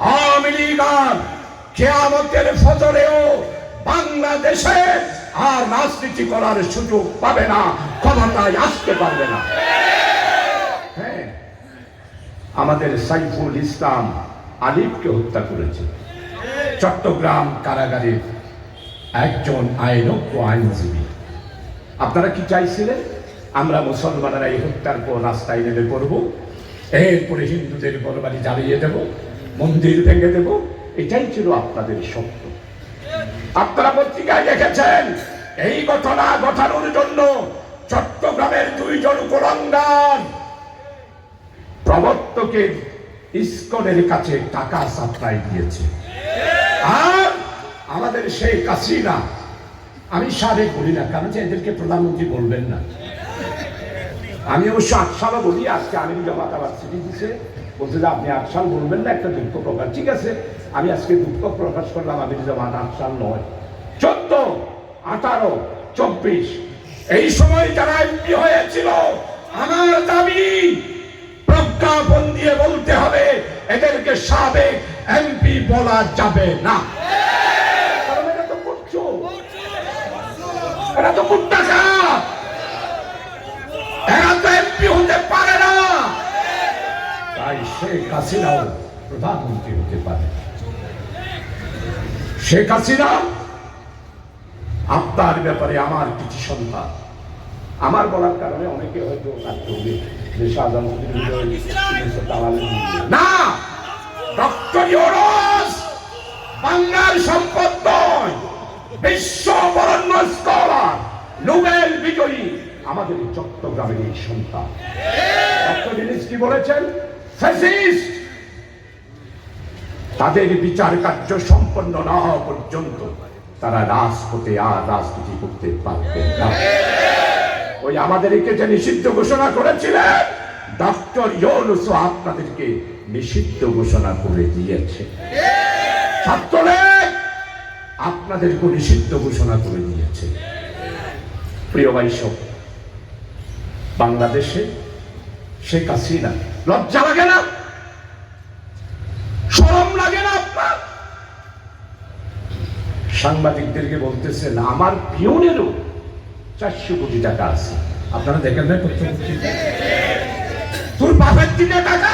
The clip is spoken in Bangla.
আওয়ামী লীগ আর কেয়ামতের ফজরেও বাংলাদেশে আর রাজনীতি করার সুযোগ পাবে না, ক্ষমতায় আসতে পারবে না। হ্যাঁ আমাদের সাইফুল ইসলাম আলিফকে হত্যা করেছে। চট্টগ্রাম কারাগারে একজন আইনজ্ঞ আইনজীবী। আপনারা কি চাইছিলেন? আমরা মুসলমানেরা এই হত্যার পর রাস্তায় নেমে পড়ব, এরপরে হিন্দুদের বড়বাড়ি জ্বালিয়ে দেব। মন্দির ভেঙে দেব, এটাই ছিল আপনাদের সত্য আপনারা পত্রিকায় দেখেছেন, এই ঘটনা ঘটানোর জন্য চট্টগ্রামের দুইজন কুলঙ্গার প্রবর্তকের ইস্কনের কাছে টাকা সাপ্লাই দিয়েছে। আর আমাদের শেখ হাসিনা, আমি সারে বলি না কারণ যে এদেরকে প্রধানমন্ত্রী বলবেন না? আমি অবশ্য আট সালও বলি, আজকে আমির জামাত আবার চিঠি দিছে। বলছে যে আপনি আট বলবেন না, একটা দুঃখ প্রকাশ। ঠিক আছে, আমি আজকে দুঃখ প্রকাশ করলাম আমির জামাত আট সাল নয়। চোদ্দ, আঠারো, চব্বিশ, এই সময় যারা এমপি হয়েছিল, আমার দাবি প্রজ্ঞাপন দিয়ে বলতে হবে, এদেরকে সাবেক এমপি বলা যাবে না। এরা তো করছ। এরা তো কুত্তাকা তাই শেখ হাসিনাও প্রধানমন্ত্রী হতে পারে। শেখ হাসিনা, আপনার ব্যাপারে আমার কিছু সন্তান। আমার বলার কারণে অনেকে হয়তো কাজ করবে। না! ডক্টর ইউরোস বাংলার সম্পদ নয়। বিশ্ব বরণ্য স্কলার নোবেল আমাদের চট্টগ্রামের এই সন্তান। ডক্টর ইউনিস কি বলেছেন? তাদের বিচার কার্য সম্পন্ন না হওয়া পর্যন্ত তারা রাজপথে আর রাজনীতি করতে পারবে না। ওই আমাদেরকে যে নিষিদ্ধ ঘোষণা করেছিলেন ডক্টর আপনাদেরকে নিষিদ্ধ ঘোষণা করে দিয়েছে। ছাত্রলীগ আপনাদেরকে নিষিদ্ধ ঘোষণা করে দিয়েছে। প্রিয় বৈষব বাংলাদেশে শেখ হাসিনা লজ্জা লাগে না? সরম লাগে না আপনার? সাংবাদিকদেরকে বলতেছেন, আমার পিওনেরও চারশো কোটি টাকা আছে। আপনারা দেখেন না তোর বাপের দিকে টাকা